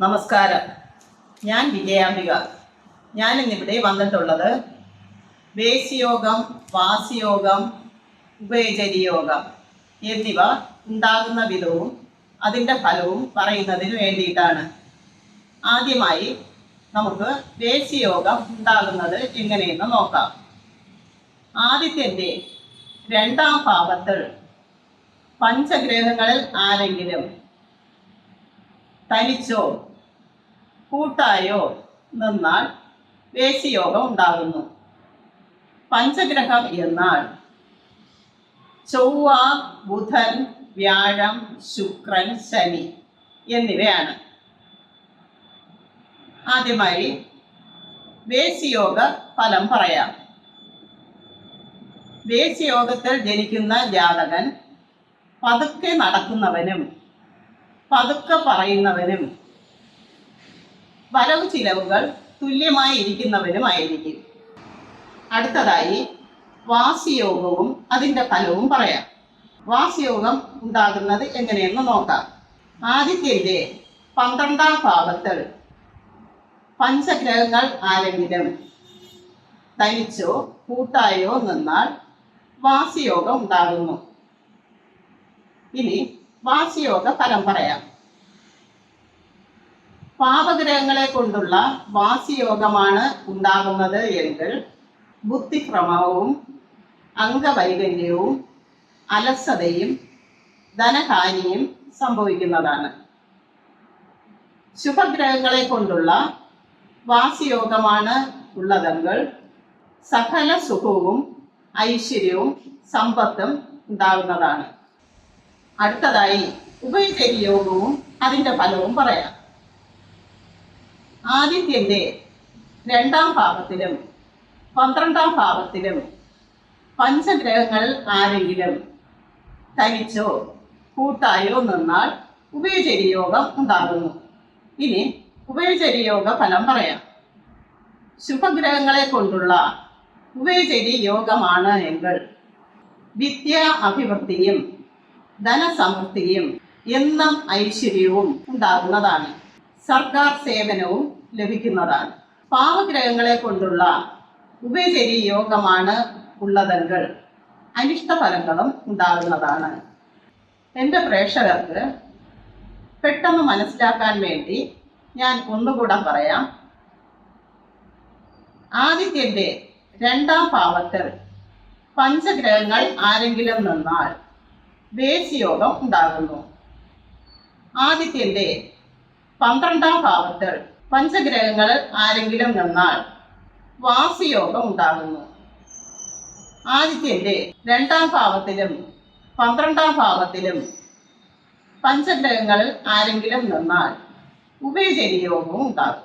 നമസ്കാരം. ഞാൻ വിജയാംബിക. ഞാൻ ഇന്നിവിടെ വന്നിട്ടുള്ളത് വേശിയോഗം വാസിയോഗം ഉഭയചരിയോഗം എന്നിവ ഉണ്ടാകുന്ന വിധവും അതിന്റെ ഫലവും പറയുന്നതിന് വേണ്ടിയിട്ടാണ്. ആദ്യമായി നമുക്ക് വേശിയോഗം ഉണ്ടാകുന്നത് എങ്ങനെയെന്ന് നോക്കാം. ആദിത്യന്റെ രണ്ടാം ഭാവത്തിൽ പഞ്ചഗ്രഹങ്ങളിൽ ആരെങ്കിലും തനിച്ചോ? കൂട്ടായോ? നിന്നാൽ വേശിയോഗം ഉണ്ടാകുന്നു പഞ്ചഗ്രഹം എന്നാൽ? ചൊവ്വ ബുധൻ വ്യാഴം ശുക്രൻ ശനി എന്നിവയാണ്. ആദ്യമായി വേശിയോഗ ഫലം പറയാം. വേശിയോഗത്തിൽ ജനിക്കുന്ന ജാതകൻ പതുക്കെ നടക്കുന്നവനും പതുക്കെ പറയുന്നവനും വരവ് ചിലവുകൾ തുല്യമായി ഇരിക്കുന്നവനുമായിരിക്കും അടുത്തതായി വാസിയോഗവും അതിന്റെ ഫലവും പറയാം. വാസിയോഗം ഉണ്ടാകുന്നത് എങ്ങനെയെന്ന് നോക്കാം. ആദിത്യന്റെ പന്ത്രണ്ടാം ഭാവത്തിൽ പഞ്ചഗ്രഹങ്ങൾ ആരെങ്കിലും തനിച്ചോ കൂട്ടായോ നിന്നാൽ വാസിയോഗം ഉണ്ടാകുന്നു. ഇനി വാസിയോഗ ഫലം പറയാം. പാപഗ്രഹങ്ങളെ കൊണ്ടുള്ള വാസിയോഗമാണ് ഉണ്ടാകുന്നത് എങ്കിൽ ബുദ്ധിഭ്രമവും അംഗവൈകല്യവും അലസതയും ധനഹാനിയും സംഭവിക്കുന്നതാണ്. ശുഭഗ്രഹങ്ങളെ കൊണ്ടുള്ള വാസിയോഗമാണ് ഉള്ളതെങ്കിൽ സകല സുഖവും ഐശ്വര്യവും സമ്പത്തും ഉണ്ടാകുന്നതാണ്. അടുത്തതായി ഉഭയചരി യോഗവും അതിന്റെ ഫലവും പറയാം. ആദിത്യന്റെ രണ്ടാം ഭാവത്തിലും പന്ത്രണ്ടാം ഭാവത്തിലും പഞ്ചഗ്രഹങ്ങൾ ആരെങ്കിലും തനിച്ചോ കൂട്ടായോ നിന്നാൽ ഉഭയചരി യോഗം ഉണ്ടാകുന്നു. ഇനി ഉഭയചരി യോഗ ഫലം പറയാം. ശുഭഗ്രഹങ്ങളെ കൊണ്ടുള്ള ഉഭയചരി യോഗമാണ് എങ്കിൽ വിദ്യ അഭിവൃദ്ധിയും ധനസമൃദ്ധിയും എന്നും ഐശ്വര്യവും ഉണ്ടാകുന്നതാണ്. സർക്കാർ സേവനവും ലഭിക്കുന്നതാണ്. പാവഗ്രഹങ്ങളെ കൊണ്ടുള്ള ഉപചരി യോഗമാണ് ഉള്ളതെങ്കിൽ അനിഷ്ടഫലങ്ങളും ഉണ്ടാകുന്നതാണ്. എന്റെ പ്രേക്ഷകർക്ക് പെട്ടെന്ന് മനസ്സിലാക്കാൻ വേണ്ടി ഞാൻ ഒന്നുകൂടെ പറയാം. ആദിത്യന്റെ രണ്ടാം പാവത്തിൽ പഞ്ചഗ്രഹങ്ങൾ ആരെങ്കിലും നിന്നാൽ വേശിയോഗം ഉണ്ടാകുന്നു. ആദിത്യന്റെ പന്ത്രണ്ടാം ഭാവത്തിൽ പഞ്ചഗ്രഹങ്ങൾ ആരെങ്കിലും നിന്നാൽ വാസിയോഗം ഉണ്ടാകുന്നു. ആദിത്യന്റെ രണ്ടാം ഭാവത്തിലും പന്ത്രണ്ടാം ഭാവത്തിലും പഞ്ചഗ്രഹങ്ങൾ ആരെങ്കിലും നിന്നാൽ ഉഭയചരി യോഗവും ഉണ്ടാകും